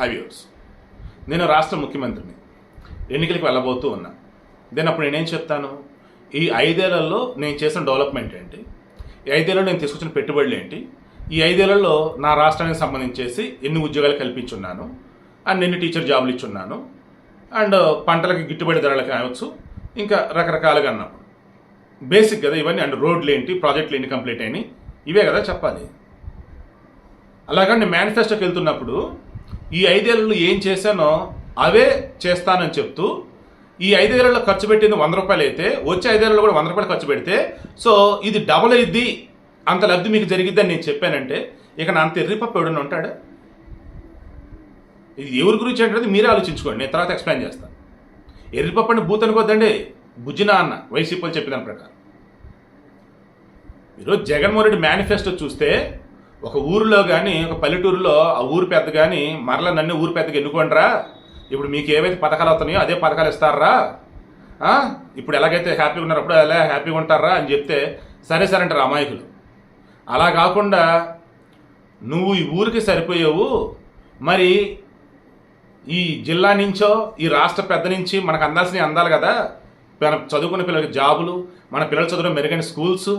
హైవ్యూర్స్ నేను రాష్ట్ర ముఖ్యమంత్రిని. ఎన్నికలకు వెళ్ళబోతూ ఉన్నా. దెన్ అప్పుడు నేనేం చెప్తాను? ఈ ఐదేళ్ళలో నేను చేసిన డెవలప్మెంట్ ఏంటి? ఈ ఐదేళ్ళలో నేను తీసుకొచ్చిన పెట్టుబడులు ఏంటి? ఈ ఐదేళ్ళలో నా రాష్ట్రానికి సంబంధించేసి ఎన్ని ఉద్యోగాలు కల్పించున్నాను? అండ్ ఎన్ని టీచర్ జాబులు ఇచ్చున్నాను? అండ్ పంటలకు గిట్టుబడి ధరలు కావచ్చు ఇంకా రకరకాలుగా అన్నప్పుడు బేసిక్ కదా ఇవన్నీ. అండ్ రోడ్లు ఏంటి? ప్రాజెక్టులు ఎన్ని కంప్లీట్ అయినాయి? ఇవే కదా చెప్పాలి. అలాగని మేనిఫెస్టోకి వెళ్తున్నప్పుడు ఈ ఐదేళ్ళలో ఏం చేశానో అవే చేస్తానని చెప్తూ ఈ ఐదేళ్ళలో ఖర్చు పెట్టింది వంద రూపాయలు అయితే వచ్చే ఐదేళ్ళలో కూడా వంద రూపాయలు ఖర్చు పెడితే సో ఇది డబుల్ అయింది అంత లబ్ధి మీకు జరిగిద్దని నేను చెప్పానంటే ఇక నా అంత ఎర్రిపప్పు ఎవడన్నా ఉంటాడా? ఇది ఎవరి గురించి అంటే మీరే ఆలోచించుకోండి నేను తర్వాత ఎక్స్ప్లెయిన్ చేస్తాను ఎర్రిపప్పు అంటే బూత్ అనుకోద్దండి? భుజినా అన్న వైసీపీ చెప్పిన ప్రకారం. ఈరోజు జగన్మోహన్ రెడ్డి మేనిఫెస్టో చూస్తే ఒక ఊరిలో కానీ ఒక పల్లెటూరులో ఆ ఊరు పెద్ద కానీ మరలా నన్ను ఊరు పెద్దగా ఎన్నుకోండిరా? ఇప్పుడు మీకు ఏవైతే పథకాలు అవుతున్నాయో అదే పథకాలు ఇస్తారా? ఇప్పుడు ఎలాగైతే హ్యాపీగా ఉన్నారో అప్పుడు అలా హ్యాపీగా ఉంటారా అని చెప్తే సరే సరే అంటారు అమాయకులు. అలా కాకుండా నువ్వు ఈ ఊరికి సరిపోయావు. మరి ఈ జిల్లా నుంచో ఈ రాష్ట్ర పెద్ద నుంచి మనకు అందాల్సినవి అందాలి కదా. మన చదువుకున్న పిల్లలకి జాబులు మన పిల్లలు చదువుకున్న మెరుగైన స్కూల్స్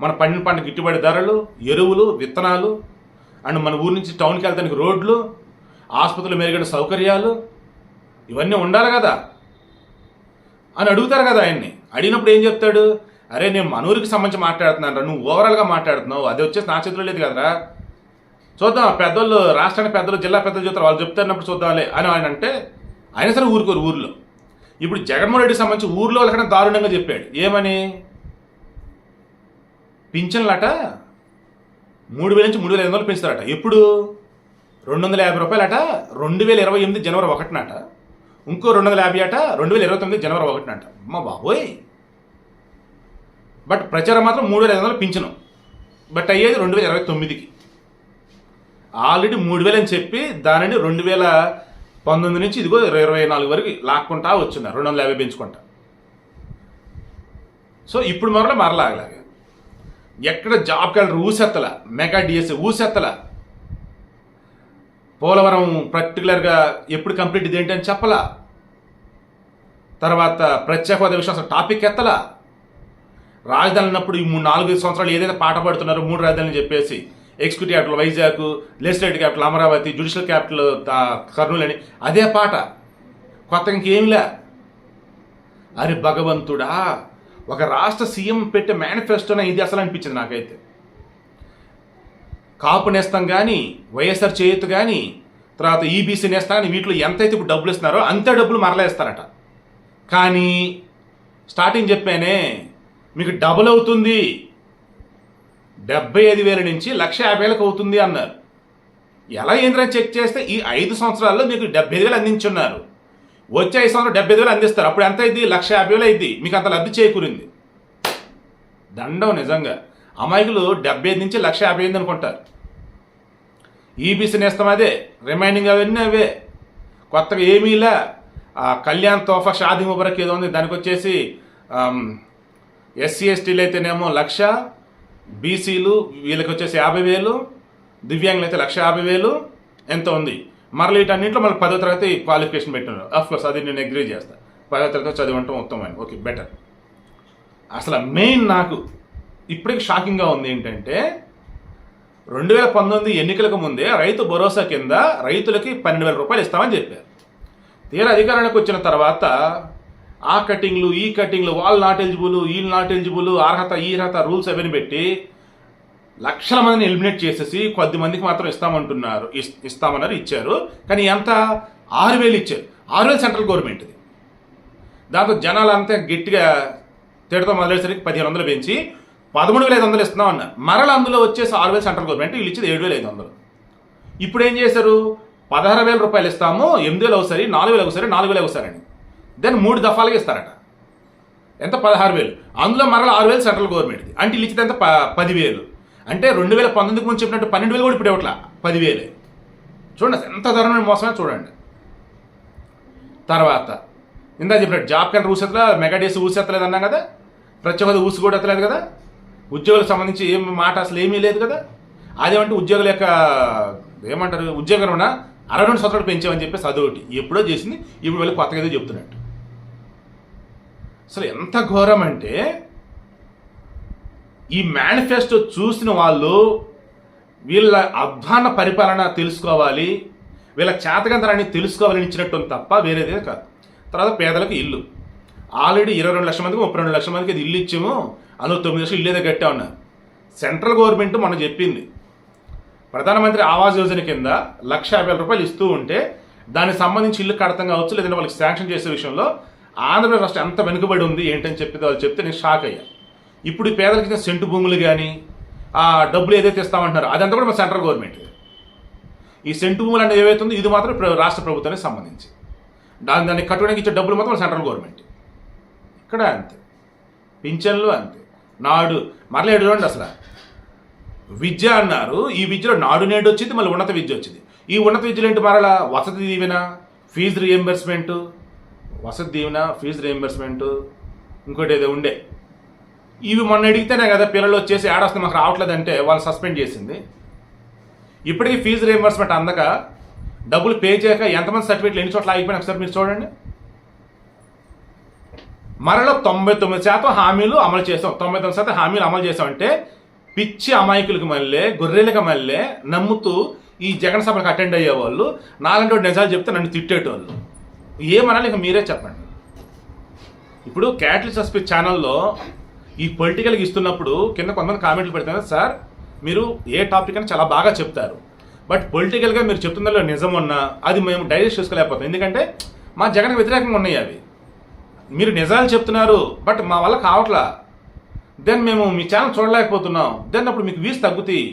మన పండిన పంట గిట్టుబడి ధరలు ఎరువులు విత్తనాలు అండ్ మన ఊరి నుంచి టౌన్కి వెళ్తానికి రోడ్లు ఆసుపత్రులు మెరుగైన సౌకర్యాలు ఇవన్నీ ఉండాలి కదా. అని అడుగుతారు కదా ఆయన్ని. అడిగినప్పుడు ఏం చెప్తాడు? అరే నేను మన ఊరికి సంబంధించి మాట్లాడుతున్నాను నువ్వు ఓవరాల్గా మాట్లాడుతున్నావు అది వచ్చేసి నా చేతిలో లేదు కదరా. చూద్దాం పెద్దోళ్ళు రాష్ట్రానికి పెద్దలు జిల్లా పెద్దలు చెప్తారు వాళ్ళు చెప్తున్నప్పుడు చూద్దాంలే అని ఆయన అంటే అయినా సరే ఊరుకోరు ఊర్లో. ఇప్పుడు జగన్మోహన్ రెడ్డికి సంబంధించి ఊర్లో వాళ్ళకన్నా దారుణంగా చెప్పాడు. ఏమని? పింఛన్లట మూడు వేల నుంచి మూడు వేల ఐదు వందలు పెంచుతారట. ఎప్పుడు? రెండు వందల యాభై రూపాయలట రెండు వేల ఇరవై ఎనిమిది జనవరి ఒకటినట. ఇంకో రెండు వందల యాభై అట రెండు వేల ఇరవై తొమ్మిది జనవరి ఒకటినట. అమ్మ బాబోయ్! బట్ ప్రచారం మాత్రం మూడు వేల ఐదు వందలు పింఛను. బట్ అయ్యేది రెండు వేల ఇరవై తొమ్మిదికి. ఆల్రెడీ మూడు వేలు అని చెప్పి దానిని రెండు వేల పంతొమ్మిది నుంచి ఇదిగో ఇరవై ఇరవై నాలుగు వరకు లాక్కుంటా వచ్చింది రెండు వందల యాభై పెంచుకుంటా. సో ఇప్పుడు మరలా మరలా అలాగే ఎక్కడ జాబ్ క్యాలెండర్ ఊసెత్తల మెగా డిఎస్సి ఊసెత్తల. పోలవరం పర్టికులర్గా ఎప్పుడు కంప్లీట్ ఇది ఏంటని చెప్పలా. తర్వాత ప్రత్యేక హోదా విషయం అసలు టాపిక్ ఎత్తలా. రాజధాని అన్నప్పుడు ఈ మూడు నాలుగు సంవత్సరాలు ఏదైతే పాట పడుతున్నారో మూడు రాజధానులు చెప్పేసి executive capital Vizag legislative capital Amaravati judicial capital Kurnool అని అదే పాట. కొత్తగా ఇంకేమిలే అరే భగవంతుడా ఒక రాష్ట్ర సీఎం పెట్టే మేనిఫెస్టోనే ఇది అసలు అనిపించింది నాకైతే. కాపు నేస్తం కానీ వైఎస్ఆర్ చేయూత కానీ తర్వాత ఈబీసీ నేస్తం కానీ వీటిలో ఎంతైతే ఇప్పుడు డబ్బులు ఇస్తున్నారో అంతే డబ్బులు మరలేస్తారట కానీ స్టార్టింగ్ చెప్పానే మీకు డబుల్ అవుతుంది. డెబ్బై ఐదు వేల నుంచి లక్ష యాభై వేలకు అవుతుంది అన్నారు. ఎలా ఏంద్రని చెక్ చేస్తే ఈ ఐదు సంవత్సరాల్లో మీకు డెబ్బై ఐదు వేలు అందించున్నారు. వచ్చే ఐదు డెబ్బై వేలు అందిస్తారు. అప్పుడు ఎంత అయింది? లక్ష యాభై వేలు అయింది. మీకు అంత లబ్ధి చేకూరింది. దండం నిజంగా. అమాయకులు డెబ్బై ఐదు నుంచి లక్ష యాభై ఐదు అనుకుంటారు. ఈబీసీ నేస్తాం అదే రిమైనింగ్ అవన్నీ అవే. కొత్తగా ఏమీలా ఆ కళ్యాణ్ తోఫా షాది ముబరక్ ఏదో ఉంది. దానికి వచ్చేసి ఎస్సీ ఎస్టీలు అయితేనేమో లక్ష బీసీలు వీళ్ళకి వచ్చేసి యాభై వేలు దివ్యాంగులు అయితే లక్ష యాభై వేలు ఎంత ఉంది. మరల వీటన్నింటిలో మళ్ళీ పదో తరగతి క్వాలిఫికేషన్ పెట్టినారు అఫ్ కోర్స్ అది నేను అగ్రీ చేస్తాను పదో తరగతి చదివి ఉండటం ఉత్తమని ఓకే బెటర్ అసలు మెయిన్ నాకు ఇప్పటికి షాకింగ్గా ఉంది ఏంటంటే రెండు వేల పంతొమ్మిది ఎన్నికలకు ముందే రైతు భరోసా కింద రైతులకి పన్నెండు వేల రూపాయలు ఇస్తామని చెప్పారు. తీరా అధికారానికి వచ్చిన తర్వాత ఆ కటింగ్లు ఈ కటింగ్లు వాళ్ళు నాట్ ఎలిజిబుల్ వీళ్ళు నాట్ ఎలిజిబుల్ అర్హత ఈ అర్హత రూల్స్ అవన్నీ పెట్టి లక్షల మందిని ఎలిమినేట్ చేసేసి కొద్ది మందికి మాత్రం ఇస్తామంటున్నారు. ఇస్- ఇస్తామన్నారు ఇచ్చారు. కానీ ఎంత? ఆరు వేలు ఇచ్చారు. ఆరు వేలు సెంట్రల్ గవర్నమెంట్ది. దాంతో జనాలు అంతా గట్టిగా తిడతాం మొదలయ్యేసరికి పదిహేను వందలు పెంచి పదమూడు వేల ఐదు వందలు ఇస్తున్నాం అన్నారు. మరల అందులో వచ్చేసి ఆరు వేలు సెంట్రల్ గవర్నమెంట్ వీళ్ళు ఇచ్చేది ఏడు వేల ఐదు వందలు. ఇప్పుడు ఏం చేశారు? పదహారు వేల రూపాయలు ఇస్తాము ఎనిమిది వేలు ఒకసారి నాలుగు వేలు ఒకసారి నాలుగు వేలు ఒకసారి దెన్ మూడు దఫాలుగా ఇస్తారట. ఎంత? పదహారు వేలు. అందులో మరల ఆరు వేలు సెంట్రల్ గవర్నమెంట్ది. అంటే వీళ్ళు ఇచ్చేది ఎంత? ప పదివేలు. అంటే రెండు వేల పంతొమ్మిదికి ముందు చెప్పినట్టు పన్నెండు వేలు కూడా ఇప్పుడు ఇవ్వట్లా. పదివేలే. చూడండి ఎంత దారుణమైన మోసమే చూడండి. తర్వాత ఇందా చెప్పినట్టు జాబ్ కార్డు ఊసెత్తలా మెగా డేస్ ఊసెత్తలేదు అన్నాం కదా? ప్రత్యేకత ఊసి కూడా ఎత్తలేదు కదా? ఉద్యోగులకు సంబంధించి ఏం మాట అసలు ఏమీ లేదు కదా? అదేమంటే ఉద్యోగుల యొక్క ఏమంటారు ఉద్యోగం అరవై రెండు సంవత్సరాలు పెంచామని చెప్పేసి అదొకటి. ఎప్పుడో చేసింది ఇప్పుడు వెళ్ళి కొత్తగా ఏదో చెప్తున్నట్టు. అసలు ఎంత ఘోరం అంటే ఈ మేనిఫెస్టో చూసిన వాళ్ళు వీళ్ళ అధ్వాన పరిపాలన తెలుసుకోవాలి వీళ్ళ చేతకంతరాన్ని తెలుసుకోవాలని ఇచ్చినట్టు తప్ప వేరేదే కాదు. తర్వాత పేదలకు ఇల్లు. ఆల్రెడీ ఇరవై రెండు లక్షల మందికి ముప్పై రెండు లక్షల మందికి ఇల్లు ఇచ్చాము అందులో తొమ్మిది లక్షలు ఇల్లు ఏదో కట్టా ఉన్నారు సెంట్రల్ గవర్నమెంట్ మనం చెప్పింది. ప్రధానమంత్రి ఆవాస్ యోజన కింద లక్ష యాభై వేల రూపాయలు ఇస్తూ ఉంటే దానికి సంబంధించి ఇల్లు కడతం కావచ్చు లేదంటే వాళ్ళకి శాంక్షన్ చేసే విషయంలో ఆంధ్రప్రదేశ్ రాష్ట్రం ఎంత వెనుకబడి ఉంది ఏంటని చెప్పి వాళ్ళు చెప్తే నేను షాక్ అయ్యా. ఇప్పుడు ఈ ఇచ్చిన సెంటు భూములు కానీ ఆ డబ్బులు ఏదైతే ఇస్తామంటున్నారు అదంతా కూడా మన సెంట్రల్ గవర్నమెంట్. ఈ సెంటు భూములు అనేది ఏవైతే ఉందో ఇది మాత్రం రాష్ట్ర ప్రభుత్వానికి సంబంధించి. దాని దాన్ని కట్టుకోవడానికి ఇచ్చే డబ్బులు మాత్రం సెంట్రల్ గవర్నమెంట్. ఇక్కడ అంతే. పింఛన్లు అంతే. నాడు మరలా ఏడు చూడండి అసలు. విద్య అన్నారు. ఈ విద్యలో నాడు నేడు వచ్చింది మళ్ళీ ఉన్నత విద్య వచ్చింది. ఈ ఉన్నత విద్యలు ఏంటి మరలా? Vasathi Deevena fee reimbursement Vasathi Deevena fee reimbursement ఇంకోటి ఏదో ఉండే. ఇవి మొన్న అడిగితేనే కదా పిల్లలు వచ్చేసి ఆడొస్తే మాకు రావట్లేదంటే వాళ్ళు సస్పెండ్ చేసింది. ఇప్పటికీ ఫీజు రియంబర్స్మెంట్ అందక డబ్బులు పే చేయక ఎంతమంది సర్టిఫికేట్లు ఎన్ని చోట్ల ఆగిపోయినా ఒకసారి మీరు చూడండి. మరలో తొంభై తొమ్మిది శాతం హామీలు అమలు చేసాం. తొంభై తొమ్మిది శాతం హామీలు అమలు చేసామంటే పిచ్చి అమాయకులకు మళ్ళీ గొర్రెలకు మళ్ళీ నమ్ముతూ ఈ జగన్ సభలకు అటెండ్ అయ్యేవాళ్ళు నాలంటి నిజాలు చెప్తే నన్ను తిట్టేటోళ్ళు. ఏమనాలి? ఇక మీరే చెప్పండి. ఇప్పుడు క్యాటిల్ సస్పీ ఛానల్లో ఈ పొలిటికల్కి ఇస్తున్నప్పుడు కింద కొంతమంది కామెంట్లు పెడతారు సార్ మీరు ఏ టాపిక్ అని చాలా బాగా చెప్తారు. బట్ పొలిటికల్గా మీరు చెప్తున్నలో నిజం ఉన్నా అది మేము డైజెస్ట్ చేసుకోలేకపోతాం. ఎందుకంటే మా జగన్కి వ్యతిరేకంగా ఉన్నాయి అవి. మీరు నిజాలు చెప్తున్నారు బట్ మా వల్ల కావట్లా. దెన్ మేము మీ ఛానల్ చూడలేకపోతున్నాం. దెన్ అప్పుడు మీకు వీస్ తగ్గుతాయి.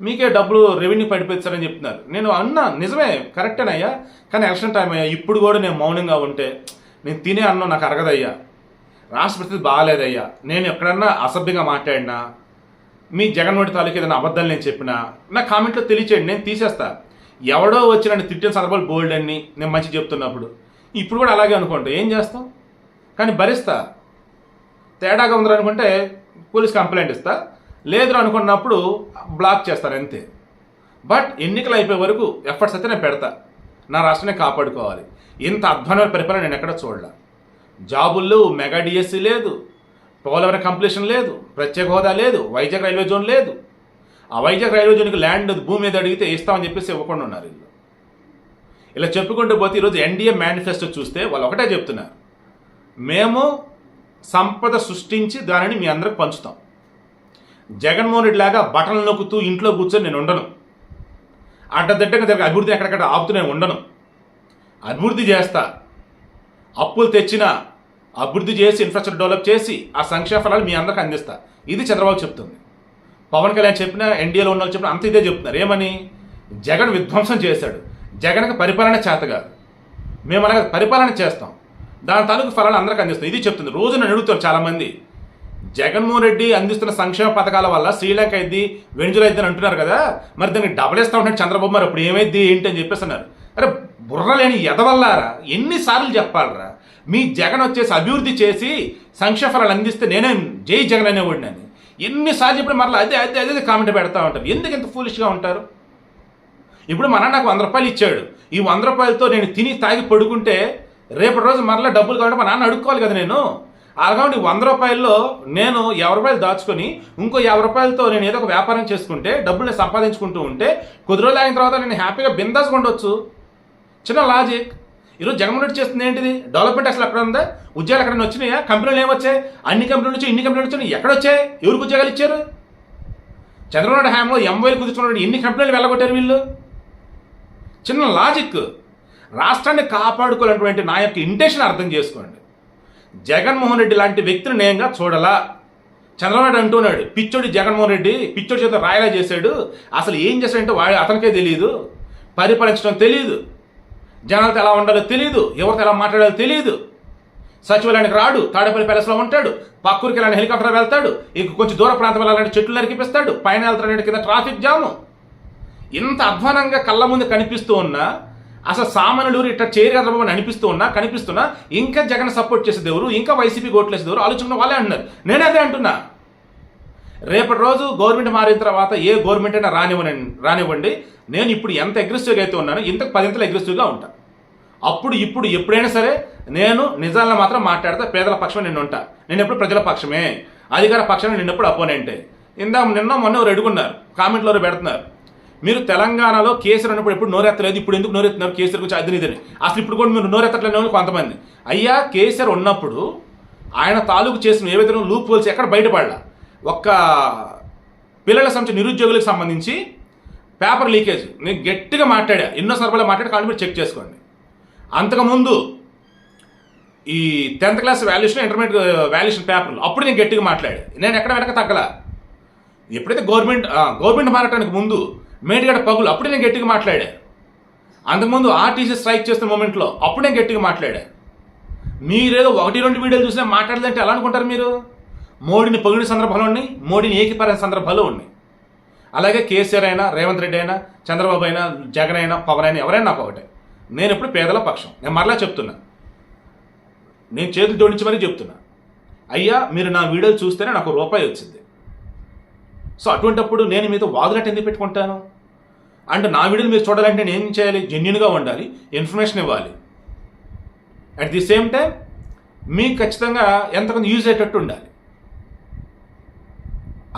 మీకే డబ్బులు రెవెన్యూ పడిపోతారని చెప్తున్నారు. నేను అన్నా నిజమే కరెక్టేనయ్యా కానీ ఎలక్షన్ టైం అయ్యా. ఇప్పుడు కూడా నేను మౌనంగా ఉంటే నేను తినే అన్నం నాకు అరగదయ్యా. రాష్ట్ర పరిస్థితి బాగాలేదయ్యా. నేను ఎక్కడన్నా అసభ్యంగా మాట్లాడినా మీ జగన్మోహన్ తాలూకు ఏదైనా అబద్ధాలు నేను చెప్పినా నా కామెంట్లో తెలియచేయండి నేను తీసేస్తా. ఎవడో వచ్చి నన్ను తిట్టిన సందర్భాలు బోల్డ్ అన్ని నేను మంచి చెప్తున్నప్పుడు. ఇప్పుడు కూడా అలాగే అనుకుంటా. ఏం చేస్తాం? కానీ భరిస్తా. తేడాగా ఉందని అనుకుంటే పోలీస్ కంప్లైంట్ ఇస్తా. లేదు అనుకున్నప్పుడు బ్లాక్ చేస్తాను అంతే. బట్ ఎన్నికలు అయిపోయే వరకు ఎఫర్ట్స్ అయితే నేను పెడతా. నా రాష్ట్రాన్ని కాపాడుకోవాలి. ఇంత అధ్వానమైన పరిపాలన నేను ఎక్కడ చూడలే. జాబుల్లో మెగా డిఎస్సి లేదు పోలవరం కంప్లీషన్ లేదు ప్రత్యేక హోదా లేదు వైజాగ్ రైల్వే జోన్ లేదు. ఆ వైజాగ్ రైల్వే జోన్కి ల్యాండ్ భూమి మీద అడిగితే ఇస్తామని చెప్పేసి ఇవ్వకుండా ఉన్నారు వీళ్ళు. ఇలా చెప్పుకుంటూ పోతే ఈరోజు ఎన్డీఏ మేనిఫెస్టో చూస్తే వాళ్ళు ఒకటే చెప్తున్నారు. మేము సంపద సృష్టించి దానిని మీ అందరికి పంచుతాం. జగన్మోహన్ రెడ్డి లాగా బటన్లు నొక్కుతూ ఇంట్లో కూర్చొని నేను ఉండను. అడ్డదిడ్డంగా దగ్గర అభివృద్ధి ఎక్కడెక్కడ ఆపుతూ నేను ఉండను. అభివృద్ధి చేస్తా. అప్పులు తెచ్చిన అభివృద్ధి చేసి ఇన్ఫ్రాస్ట్రక్చర్ డెవలప్ చేసి ఆ సంక్షేమ ఫలాలు మీ అందరికి అందిస్తా. ఇది చంద్రబాబు చెప్తుంది. పవన్ కళ్యాణ్ చెప్పిన ఎన్డీఏలో ఉన్న వాళ్ళు చెప్పిన అంత ఇదే చెప్తున్నారు. ఏమని? జగన్ విధ్వంసం చేశాడు. జగన్కి పరిపాలన చేత కాదు. మేము అలాగే పరిపాలన చేస్తాం. దాని తాలూకు ఫలాలు అందరికి అందిస్తాం. ఇది చెప్తుంది. రోజు నేను అడుగుతాను చాలామంది. జగన్మోహన్ రెడ్డి అందిస్తున్న సంక్షేమ పథకాల వల్ల శ్రీలంక అయింది వెంజులు అయింది అని అంటున్నారు కదా. మరి దానికి డబల్ ఇస్తా ఉంటాడు చంద్రబాబు మరి అప్పుడు ఏమైంది ఏంటి అని చెప్పేసి అన్నారు. అరే బుర్రలేని ఎదవల్లారా? ఎన్నిసార్లు చెప్పాలరా? మీ జగన్ వచ్చేసి అభివృద్ధి చేసి సంక్షేమ ఫలాలు అందిస్తే నేనే జై జగన్ అనేవాడిని అని. ఎన్నిసార్లు చెప్పిన మరలా అదే అదే అదే కామెంట్ పెడతా ఉంటారు. ఎందుకు ఇంత ఫూలిష్గా ఉంటారు? ఇప్పుడు మన నాకు వంద రూపాయలు ఇచ్చాడు. ఈ వంద రూపాయలతో నేను తిని తాగి పడుకుంటే రేపటి రోజు మరలా డబ్బులు కావాలంటే మా నాన్న అడుక్కోవాలి కదా నేను. అలాగే వంద రూపాయల్లో నేను యాభై రూపాయలు దాచుకొని ఇంకో యాభై రూపాయలతో నేను ఏదో ఒక వ్యాపారం చేసుకుంటే డబ్బులు సంపాదించుకుంటూ ఉంటే కొద్ది రోజులు అయిన తర్వాత నేను హ్యాపీగా బిందాస్గా ఉండొచ్చు. చిన్న లాజిక్ ఈరోజు జగన్మోహన్ రెడ్డి చేస్తుంది ఏంటిది? డెవలప్మెంట్ అసలు ఎక్కడ ఉందా? ఉద్యోగాలు ఎక్కడైనా వచ్చినాయా? కంపెనీలు ఏమొచ్చాయి అన్ని కంపెనీలు వచ్చాయి ఇన్ని కంపెనీలు వచ్చాయి ఎక్కడ వచ్చాయి? ఎవరికి ఉద్యోగాలు ఇచ్చారు? చంద్రబాబు నాయుడు హయాంలో ఎంవైలు కుదుర్చుకున్నాడు. ఎన్ని కంపెనీలు వెళ్ళగొట్టారు వీళ్ళు? చిన్న లాజిక్ రాష్ట్రాన్ని కాపాడుకోవాలన్నటువంటి నా యొక్క ఇంటెన్షన్ అర్థం చేసుకోండి. జగన్మోహన్ రెడ్డి లాంటి వ్యక్తిని నేనుగా చూడలా? చంద్రబాబు నాయుడు అంటున్నాడు పిచ్చోడి జగన్మోహన్ రెడ్డి పిచ్చోడి చేత రాయలా చేశాడు. అసలు ఏం చేశాడంటే వాడు అతనికే తెలియదు పరిపాలించడం తెలియదు జనాలతో ఎలా ఉండాలో తెలియదు ఎవరితో ఎలా మాట్లాడాలో తెలియదు సచివాలయానికి రాడు తాడేపల్లి ప్యాలెస్లో ఉంటాడు పక్కూరికి వెళ్ళాలని హెలికాప్టర్ వెళ్తాడు ఇక కొంచెం దూర ప్రాంతం వెళ్ళాలంటే చెట్లు నరికిపిస్తాడు పైన వెళ్తాడంటే కింద ట్రాఫిక్ జాము. ఇంత అధ్వానంగా కళ్ళ ముందు కనిపిస్తూ ఉన్నా అసలు సామాన్యులు ఇట్లా చేయగలమని అనిపిస్తూ ఉన్నా కనిపిస్తున్నా ఇంకా జగన్ సపోర్ట్ చేసేదేవరు ఇంకా వైసీపీ ఓట్లేసేది ఆలోచన వాళ్ళే అంటున్నారు. నేనే అదే అంటున్నా. రేపటి రోజు గవర్నమెంట్ మారిన తర్వాత ఏ గవర్నమెంట్ అయినా రానివ్వనండి రానివ్వండి. నేను ఇప్పుడు ఎంత అగ్రెసివ్గా అయితే ఉన్నానో ఇంతకు పదింతలు అగ్రెసివ్గా ఉంటాను అప్పుడు ఇప్పుడు ఎప్పుడైనా సరే నేను నిజాలను మాత్రం మాట్లాడతా పేదల పక్షమే నేను ఉంటా. నేను ఎప్పుడు ప్రజల పక్షమే. అధికార పక్షమే నేను ఎప్పుడు అపోనెంటే ఇందాక నిన్న మొన్న ఎవరు అడుగున్నారు? కామెంట్లో పెడుతున్నారు? మీరు తెలంగాణలో కేసీఆర్ ఉన్నప్పుడు ఎప్పుడు నోరెత్తలేదు ఇప్పుడు ఎందుకు నోరెత్తున్నారు కేసీఆర్ గురించి అది ఇదని అసలు ఇప్పుడు కూడా మీరు నోరెత్తట్లేదు వాళ్ళు కొంతమంది. అయ్యా కేసీఆర్ ఉన్నప్పుడు ఆయన తాలూకు చేసిన విధంగా లూప్ హోల్స్ ఎక్కడ బయటపడలా? ఒక్క పిల్లల సంబంధించి నిరుద్యోగులకు సంబంధించి పేపర్ లీకేజ్. నేను గట్టిగా మాట్లాడా. ఎన్నో సందర్భాలు మాట్లాడి కానీ మీరు చెక్ చేసుకోండి. అంతకుముందు ఈ tenth class valuation intermediate valuation పేపర్లు. అప్పుడు నేను గట్టిగా మాట్లాడా. నేను ఎక్కడ వెనక తగ్గల. ఎప్పుడైతే గవర్నమెంట్ గవర్నమెంట్ మారటానికి ముందు మేడిగడ పగులు అప్పుడు నేను గట్టిగా మాట్లాడా. అంతకుముందు ఆర్టీసీ స్ట్రైక్ చేస్తున్న మూమెంట్లో అప్పుడు నేను గట్టిగా మాట్లాడా. మీరేదో ఒకటి రెండు వీడియోలు చూసినా మాట్లాడదంటే ఎలా అనుకుంటారు మీరు? మోడీని పొగిడిన సందర్భాలు ఉన్నాయి మోడీని ఏకీపరిన సందర్భాలు ఉన్నాయి. అలాగే కేసీఆర్ అయినా రేవంత్ రెడ్డి అయినా చంద్రబాబు అయినా జగన్ అయినా పవన్ అయినా ఎవరైనా నాకు ఒకటే. నేను ఎప్పుడు పేదల పక్షం. నేను మరలా చెప్తున్నా. నేను చేతులు జోడించి మరీ చెప్తున్నా. అయ్యా మీరు నా వీడియోలు చూస్తేనే నాకు రూపాయి వచ్చింది. సో అటువంటప్పుడు నేను మీతో వాదులట్టు ఎందుకు పెట్టుకుంటాను? అండ్ నా వీడియోలు మీరు చూడాలంటే నేను ఏం చేయాలి? జెన్యున్గా ఉండాలి ఇన్ఫర్మేషన్ ఇవ్వాలి. అట్ ది సేమ్ టైం మీకు ఖచ్చితంగా ఎంతకొంత యూజ్ అయ్యేటట్టు ఉండాలి.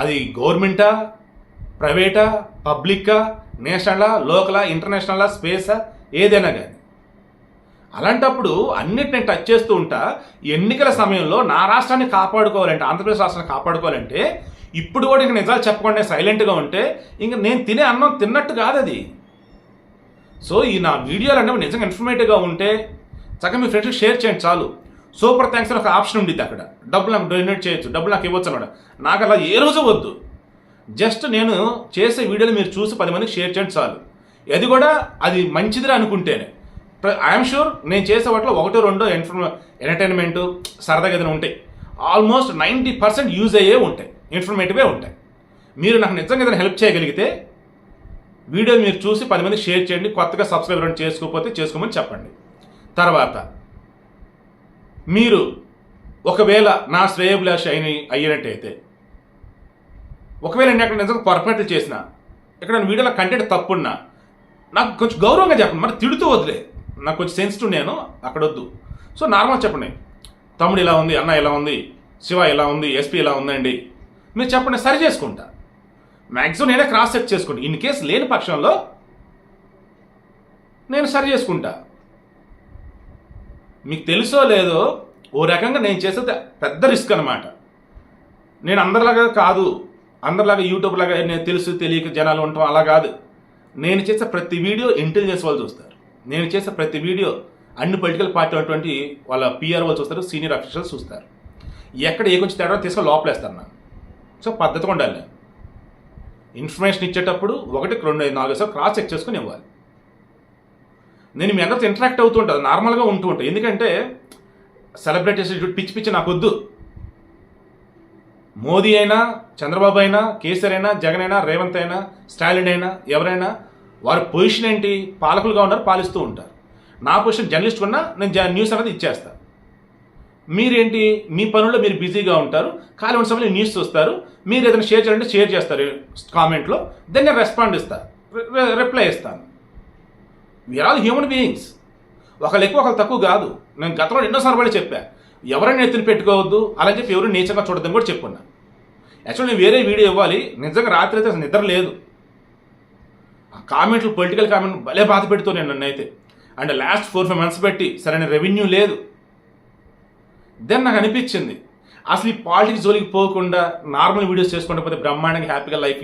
అది గవర్నమెంటా ప్రైవేటా పబ్లిక్కా నేషనలా లోకలా ఇంటర్నేషనలా స్పేసా ఏదైనా కానీ. అలాంటప్పుడు అన్నిటిని టచ్ చేస్తూ ఉంటా ఎన్నికల సమయంలో నా రాష్ట్రాన్ని కాపాడుకోవాలంటే ఆంధ్రప్రదేశ్ రాష్ట్రాన్ని కాపాడుకోవాలంటే ఇప్పుడు కూడా ఇంక నిజాలు చెప్పకుండా సైలెంట్గా ఉంటే ఇంక నేను తినే అన్నం తిన్నట్టు కాదు అది సో ఈ నా వీడియోలు అనేవి నిజంగా ఇన్ఫర్మేటివ్గా ఉంటే చక్కగా మీ ఫ్రెండ్స్కి షేర్ చేయండి చాలు. సూపర్ థ్యాంక్స్ అని ఒక ఆప్షన్ ఉండిద్ది అక్కడ. డబ్బులు నాకు డొనేట్ చేయొచ్చు డబ్బులు నాకు ఇవ్వచ్చు అన్నమాట నాకు అలా ఏ రోజు వద్దు. జస్ట్ నేను చేసే వీడియోలు మీరు చూసి పది మందికి షేర్ చేయండి చాలు. అది కూడా అది మంచిదిరా అనుకుంటేనే. ఐఎమ్ షూర్ నేను చేసే వాటిలో ఒకటో రెండో ఇన్ఫర్మ ఎంటర్టైన్మెంట్ సరదాగా ఏదైనా ఉంటాయి. ఆల్మోస్ట్ నైంటీ పర్సెంట్ యూజ్ అయ్యే ఉంటాయి. ఇన్ఫర్మేటివే ఉంటాయి. మీరు నాకు నిజంగా ఏదైనా హెల్ప్ చేయగలిగితే వీడియో మీరు చూసి పది మంది షేర్ చేయండి. కొత్తగా సబ్స్క్రైబర్ చేసుకోకపోతే చేసుకోమని చెప్పండి. తర్వాత మీరు ఒకవేళ నా శ్రేయభిలాష అయిన అయ్యినట్టయితే ఒకవేళ నేను అక్కడ నిజంగా పొరపాట్లు చేసిన ఇక్కడ నేను వీడియోలో కంటెంట్ తప్పున్నా నాకు కొంచెం గౌరవంగా చెప్పండి. మరి తిడుతూ వదిలే. నాకు కొంచెం సెన్సిటివ్ నేను అక్కడ వద్దు. సో నార్మల్ చెప్పండి. తమ్ముడు ఇలా ఉంది అన్న ఇలా ఉంది శివ ఇలా ఉంది ఎస్పీ ఇలా ఉందండి. మీరు చెప్పండి సరి చేసుకుంటా. మ్యాక్సిమం నేనే క్రాస్ చెక్ చేసుకోండి ఇన్ కేసు లేని పక్షంలో నేను సరి చేసుకుంటా. మీకు తెలుసో లేదో ఓ రకంగా నేను చేసేది పెద్ద రిస్క్ అనమాట నేను అందరిలాగా కాదు అందరిలాగా యూట్యూబ్ లాగా నేను తెలుసు తెలియక జనాలు ఉండటం అలా కాదు. నేను చేసే ప్రతి వీడియో ఇంటెలిజెన్స్ వాళ్ళు చూస్తారు. నేను చేసే ప్రతి వీడియో అన్ని పొలిటికల్ పార్టీ అటువంటి వాళ్ళ పిఆర్ వాళ్ళు చూస్తారు సీనియర్ అఫీషియల్స్ చూస్తారు. ఎక్కడ ఏ కొంచెం తేడా తీసుకొని లోపలేస్తారు నాకు సో పద్ధతిగా ఉండాలి నేను. ఇన్ఫర్మేషన్ ఇచ్చేటప్పుడు ఒకటి రెండు ఐదు నాలుగు సార్లు క్రాస్ చెక్ చేసుకుని ఇవ్వాలి. నేను మీ అందరితో ఇంటరాక్ట్ అవుతూ ఉంటాను నార్మల్గా ఉంటూ ఉంటాను ఎందుకంటే సెలబ్రిటీస్ పిచ్చి పిచ్చి నాకు వద్దు మోదీ అయినా చంద్రబాబు అయినా కేసీఆర్ అయినా జగన్ అయినా రేవంత్ అయినా స్టాలిన్ అయినా ఎవరైనా వారి పొజిషన్ ఏంటి పాలకులుగా ఉన్నారు పాలిస్తూ ఉంటారు. నా పొజిషన్ జర్నలిస్ట్ ఉన్నా నేను న్యూస్ అనేది ఇచ్చేస్తాను మీరేంటి మీ పనుల్లో మీరు బిజీగా ఉంటారు ఖాళీ ఉన్న సమయంలో న్యూస్ చూస్తారు మీరు ఏదైనా షేర్ చేయాలంటే షేర్ చేస్తారు కామెంట్లో దెన్ నేను రెస్పాండ్ ఇస్తాను రిప్లై ఇస్తాను. వీఆర్ ఆల్ హ్యూమన్ బీయింగ్స్ ఒకళ్ళు ఎక్కువ ఒకళ్ళు తక్కువ కాదు. నేను గతంలో ఎన్నో వాళ్ళు చెప్పా ఎవరైనా ఎత్తుని పెట్టుకోవద్దు అలా చెప్పి ఎవరు నీచంగా చూడదని కూడా చెప్పున్నా. యాక్చువల్ నేను వేరే వీడియో ఇవ్వాలి. నిజంగా రాత్రి అయితే అసలు నిద్ర లేదు. ఆ కామెంట్లు పొలిటికల్ కామెంట్ భలే బాధ పెడుతూ నేను నన్నైతే and last four five months పెట్టి సరైన రెవెన్యూ లేదు. దెన్ నాకు అనిపించింది అసలు ఈ పాలిటిక్స్ జోలికి పోకుండా నార్మల్ వీడియోస్ చేసుకుంటే పోతే బ్రహ్మాండంగా హ్యాపీగా లైఫ్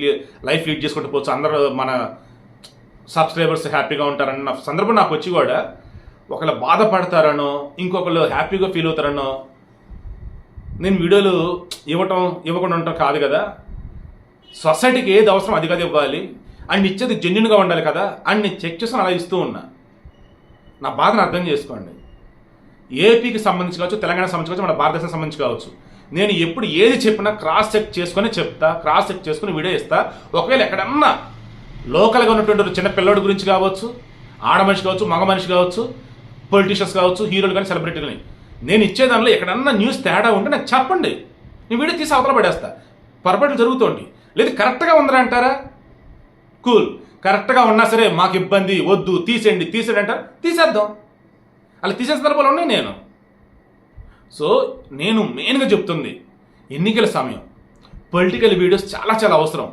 లైఫ్ లీడ్ చేసుకుంటూ పోవచ్చు. అందరూ మన సబ్స్క్రైబర్స్ హ్యాపీగా ఉంటారన్న సందర్భం నాకు వచ్చి కూడా ఒకళ్ళు బాధపడతారనో ఇంకొకళ్ళు హ్యాపీగా ఫీల్ అవుతారనో నేను వీడియోలు ఇవ్వటం ఇవ్వకుండా ఉండటం కాదు కదా. సొసైటీకి ఏది అవసరం అది కదా ఇవ్వాలి. అండ్ ఇచ్చేది జెన్యున్గా ఉండాలి కదా. అండ్ నేను చెక్ చేసుకుని అలా ఇస్తూ ఉన్నా. నా బాధను అర్థం చేసుకోండి. ఏపీకి సంబంధించి కావచ్చు తెలంగాణ సంబంధించి కావచ్చు మన భారతదేశం సంబంధించి కావచ్చు. నేను ఎప్పుడు ఏది చెప్పినా క్రాస్ చెక్ చేసుకొని చెప్తా క్రాస్ చెక్ చేసుకుని వీడియో ఇస్తా. ఒకవేళ ఎక్కడన్నా లోకల్గా ఉన్నటువంటి చిన్న పిల్లడి గురించి కావచ్చు ఆడ మనిషి కావచ్చు మగ మనిషి కావచ్చు పొలిటీషియన్స్ కావచ్చు హీరోలు కానీ సెలబ్రిటీలు కానీ. నేను ఇచ్చే దానిలో ఎక్కడన్నా న్యూస్ తేడా ఉంటే నాకు చెప్పండి. నేను వీడియో తీసి అవతల పడేస్తా. పొరపాట్లు జరుగుతోంది. లేదు కరెక్ట్గా ఉందని అంటారా? కూల్ కరెక్ట్గా ఉన్నా సరే మాకు ఇబ్బంది వద్దు తీసేయండి తీసేయండి అంటారు? తీసేద్దాం. అలా తీసే సందర్భాలు ఉన్నాయి నేను. సో నేను మెయిన్గా చెప్తుంది ఎన్నికల సమయం. పొలిటికల్ వీడియోస్ చాలా చాలా అవసరం.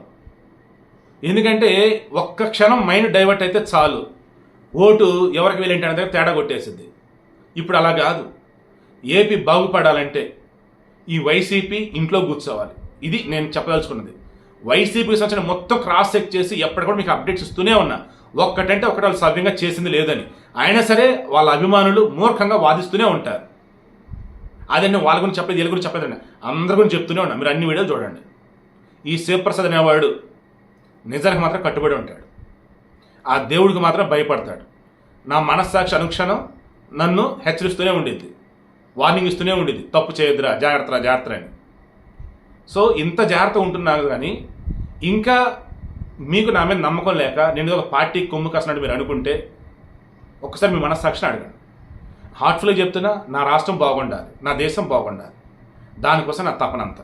ఎందుకంటే ఒక్క క్షణం మైండ్ డైవర్ట్ అయితే చాలు. ఓటు ఎవరికి వెళ్ళేంటి అనే దగ్గర తేడా కొట్టేసింది. ఇప్పుడు అలా కాదు. ఏపీ బాగుపడాలంటే ఈ వైసీపీ ఇంట్లో కూర్చోవాలి. ఇది నేను చెప్పదలుచుకున్నది. వైసీపీకి సంబంధించిన మొత్తం క్రాస్ చెక్ చేసి ఎప్పటి కూడా మీకు అప్డేట్స్ ఇస్తూనే ఉన్నా. ఒక్కటంటే ఒకటి వాళ్ళు సవ్యంగా చేసింది లేదని. అయినా సరే వాళ్ళ అభిమానులు మూర్ఖంగా వాదిస్తూనే ఉంటారు. అదండి వాళ్ళ గురించి చెప్పలేదు వీళ్ళ గురించి చెప్పలేదండి. అందరి గురించి చెప్తూనే ఉన్నా. మీరు అన్ని వీడియోలు చూడండి. ఈ శివప్రసాద్ అనేవాడు నిజానికి మాత్రం కట్టుబడి ఉంటాడు. ఆ దేవుడికి మాత్రం భయపడతాడు. నా మనస్సాక్షి అనుక్షణం నన్ను హెచ్చరిస్తూనే ఉండిద్ది. వార్నింగ్ ఇస్తూనే ఉండిద్ది. తప్పు చేయొద్దురా జాగ్రత్త జాగ్రత్త అని. సో ఇంత జాగ్రత్త ఉంటున్నాను కానీ ఇంకా మీకు నా మీద నమ్మకం లేక నేను ఒక పార్టీ కొమ్ము కాసినట్టు మీరు అనుకుంటే ఒకసారి మీ మనస్సాక్షిని అడగండి. హార్ట్ఫుల్గా చెప్తున్నా నా రాష్ట్రం బాగుండాలి నా దేశం బాగుండాలి. దానికోసం నా తపనంతా